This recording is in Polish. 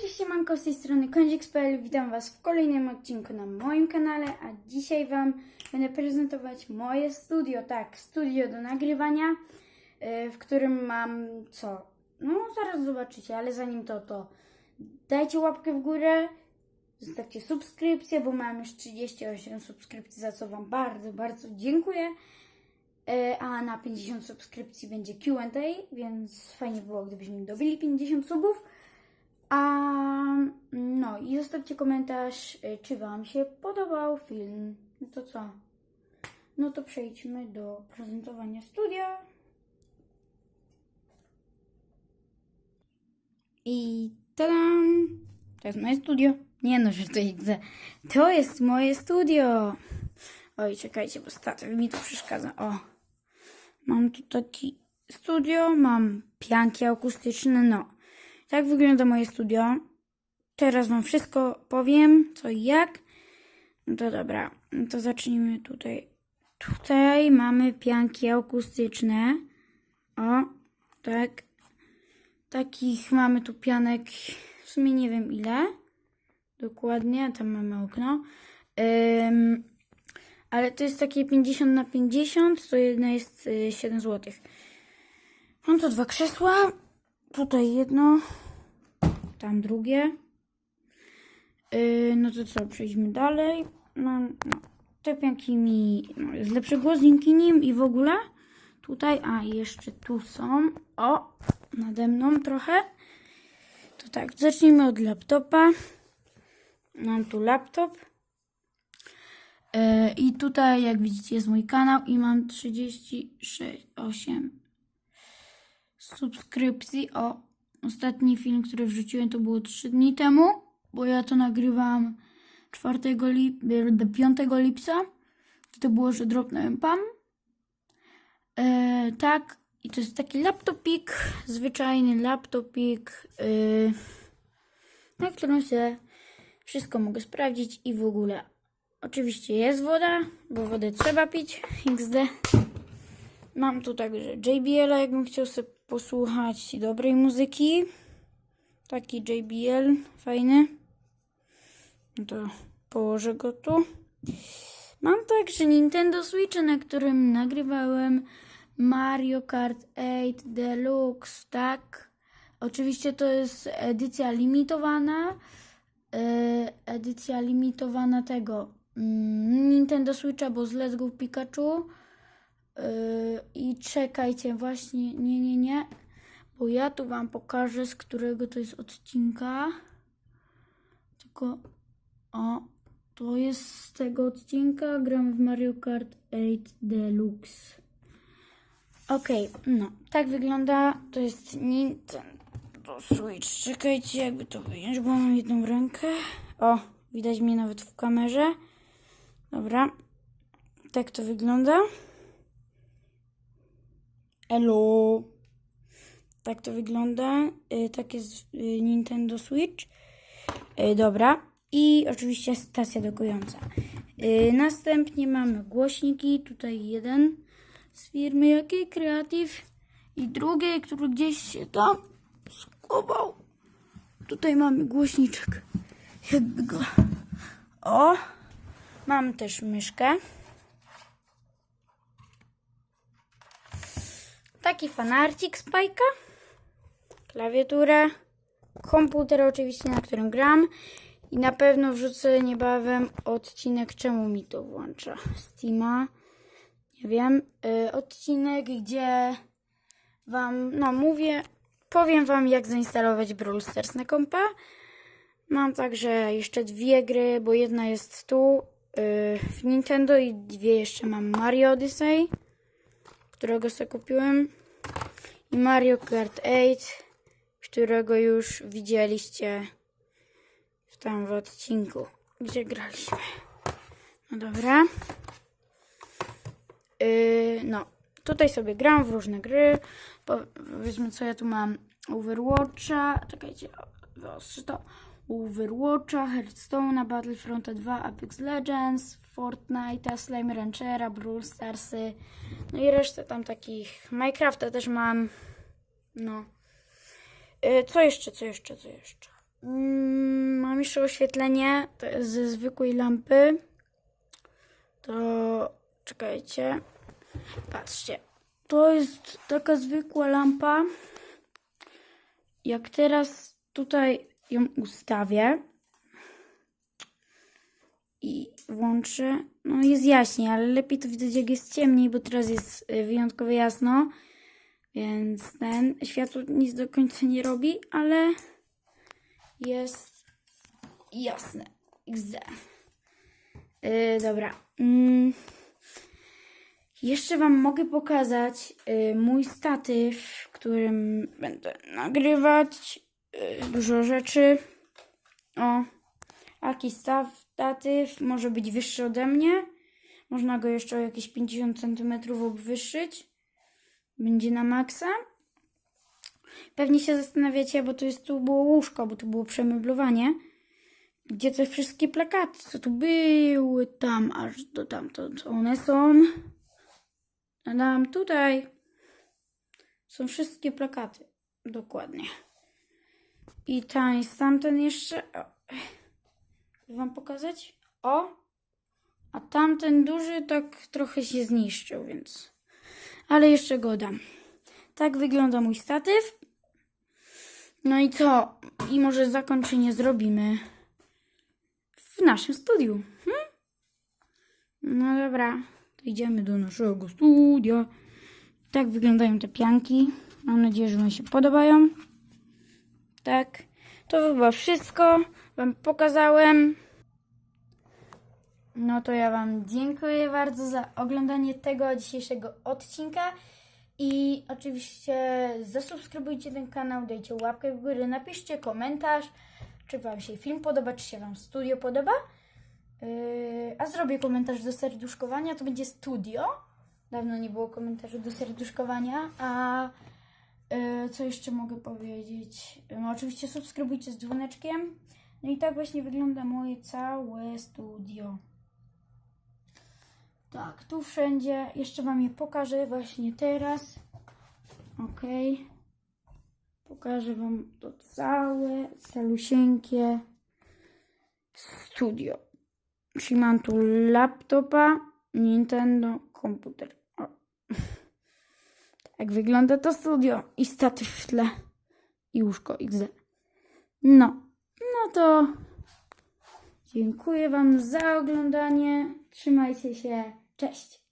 cześć, siemanko, z tej strony Kądzik.pl. Witam Was w kolejnym odcinku na moim kanale, a dzisiaj Wam będę prezentować moje studio, tak, studio do nagrywania, yy, w którym mam co? No, zaraz zobaczycie, ale zanim to, to dajcie łapkę w górę, zostawcie subskrypcję, bo mam już 38 subskrypcji, za co Wam bardzo, bardzo dziękuję. E, A na 50 subskrypcji będzie QA, więc fajnie było, gdybyśmy dobili 50 subów. A no i zostawcie komentarz, y, czy Wam się podobał film. No to co? No to przejdźmy do prezentowania studia. I tadam! To jest moje studio. Nie no, że to jest. To jest moje studio. Oj, czekajcie, bo statyw mi tu przeszkadza. O. Mam tu taki studio, mam pianki akustyczne, no. Tak wygląda moje studio. Teraz wam wszystko powiem, co i jak. No to dobra, no to zacznijmy tutaj. Tutaj mamy pianki akustyczne. O, tak. Takich mamy tu pianek, w sumie nie wiem ile. Dokładnie, tam mamy okno. Ym, ale to jest takie 50 na 50, to jedno jest y, 7 zł. Mam tu dwa krzesła. Tutaj jedno, tam drugie. Yy, no to co, przejdźmy dalej. Mam no, te pianki mi no, jest lepszy głos dzięki nim i w ogóle. Tutaj, a jeszcze tu są. O, nade mną trochę. To tak, zacznijmy od laptopa. Mam tu laptop. Yy, I tutaj, jak widzicie, jest mój kanał i mam 36, 8 subskrypcji. O, ostatni film, który wrzuciłem, to było 3 dni temu, bo ja to nagrywam 4 lip 5 lipca. To było, że dropnąłem PAM. E, tak, i to jest taki laptopik, zwyczajny laptopik, e, na którym się wszystko mogę sprawdzić i w ogóle. Oczywiście jest woda, bo wodę trzeba pić, XD. Mam tu także JBL, jakbym chciał sobie posłuchać dobrej muzyki. Taki JBL, fajny. No to położę go tu. Mam także Nintendo Switch, na którym nagrywałem Mario Kart 8 Deluxe, tak? Oczywiście to jest edycja limitowana. e, Edycja limitowana tego mm, Nintendo Switcha, bo z Let's Go Pikachu. Yy, I czekajcie, właśnie, nie, nie, nie, bo ja tu Wam pokażę, z którego to jest odcinka. Tylko, o, to jest z tego odcinka. Gram w Mario Kart 8 Deluxe. Okej, no, tak wygląda. To jest Nintendo Switch. Czekajcie, jakby to wyjąć, bo mam jedną rękę. O, widać mnie nawet w kamerze. Dobra, tak to wygląda. Elo. Tak to wygląda. Y, tak jest y, Nintendo Switch. Y, dobra. I oczywiście stacja dokująca. Następnie mamy głośniki. Tutaj jeden z firmy jakiej Creative. I drugi, który gdzieś się tam schował. Tutaj mamy głośniczek. Jakby go. O! Mam też myszkę. Taki fanarcik Spajka, klawiaturę, komputer oczywiście, na którym gram. I na pewno wrzucę niebawem odcinek, czemu mi to włącza? Steama, nie wiem, y, odcinek, gdzie wam, no mówię, powiem wam jak zainstalować Brawl Stars na kompa. Mam także jeszcze dwie gry, bo jedna jest tu y, w Nintendo i dwie jeszcze mam Mario Odyssey którego sobie kupiłem. I Mario Kart 8, którego już widzieliście w tam w odcinku, gdzie graliśmy. No dobra. Yy, no, tutaj sobie gram w różne gry. Powiedzmy, co ja tu mam. Overwatcha, czekajcie, wyostrzy to. Overwatcha, Hearthstone'a, Battlefronta 2, Apex Legends, Fortnite'a, Slime Ranchera, Brawl Starsy, no i resztę tam takich. Minecrafta też mam. No. Y, Co jeszcze, co jeszcze, co jeszcze? Mm, mam jeszcze oświetlenie. Ze zwykłej lampy. To czekajcie. Patrzcie. To jest taka zwykła lampa. Jak teraz tutaj ją ustawię i włączę, no jest jaśniej, ale lepiej to widać jak jest ciemniej, bo teraz jest y, wyjątkowo jasno. Więc ten światło nic do końca nie robi, ale jest jasne. XD. Yy, dobra. Mm. Jeszcze Wam mogę pokazać y, mój statyw, którym będę nagrywać y, dużo rzeczy. O, staw, statyw może być wyższy ode mnie. Można go jeszcze o jakieś 50 cm obwyższyć. Będzie na maksa. Pewnie się zastanawiacie, bo tu jest tu było łóżko, bo tu było przemeblowanie. Gdzie te wszystkie plakaty, co tu były, tam aż do tamtąd. One są. A tam tutaj są wszystkie plakaty. Dokładnie. I tam jest tamten jeszcze. O. Wam pokazać? O! A tamten duży tak trochę się zniszczył, więc. Ale jeszcze go dam. Tak wygląda mój statyw. No i co? I może zakończenie zrobimy w naszym studiu. Hm? No dobra, to idziemy do naszego studia. Tak wyglądają te pianki. Mam nadzieję, że Wam się podobają. Tak, to chyba wszystko. Wam pokazałem. No to ja Wam dziękuję bardzo za oglądanie tego dzisiejszego odcinka. I oczywiście zasubskrybujcie ten kanał, dajcie łapkę w górę, napiszcie komentarz, czy Wam się film podoba, czy się Wam studio podoba. Yy, a zrobię komentarz do serduszkowania, to będzie studio. Dawno nie było komentarzu do serduszkowania. A yy, co jeszcze mogę powiedzieć? No, oczywiście subskrybujcie z dzwoneczkiem. No i tak właśnie wygląda moje całe studio. Tak, tu wszędzie. Jeszcze Wam je pokażę właśnie teraz. Ok. Pokażę Wam to całe, calusieńkie studio. Czyli mam tu laptopa, Nintendo, komputer. O. Tak wygląda to studio. I statyw w tle. I łóżko XD. No to dziękuję Wam za oglądanie. Trzymajcie się. Cześć.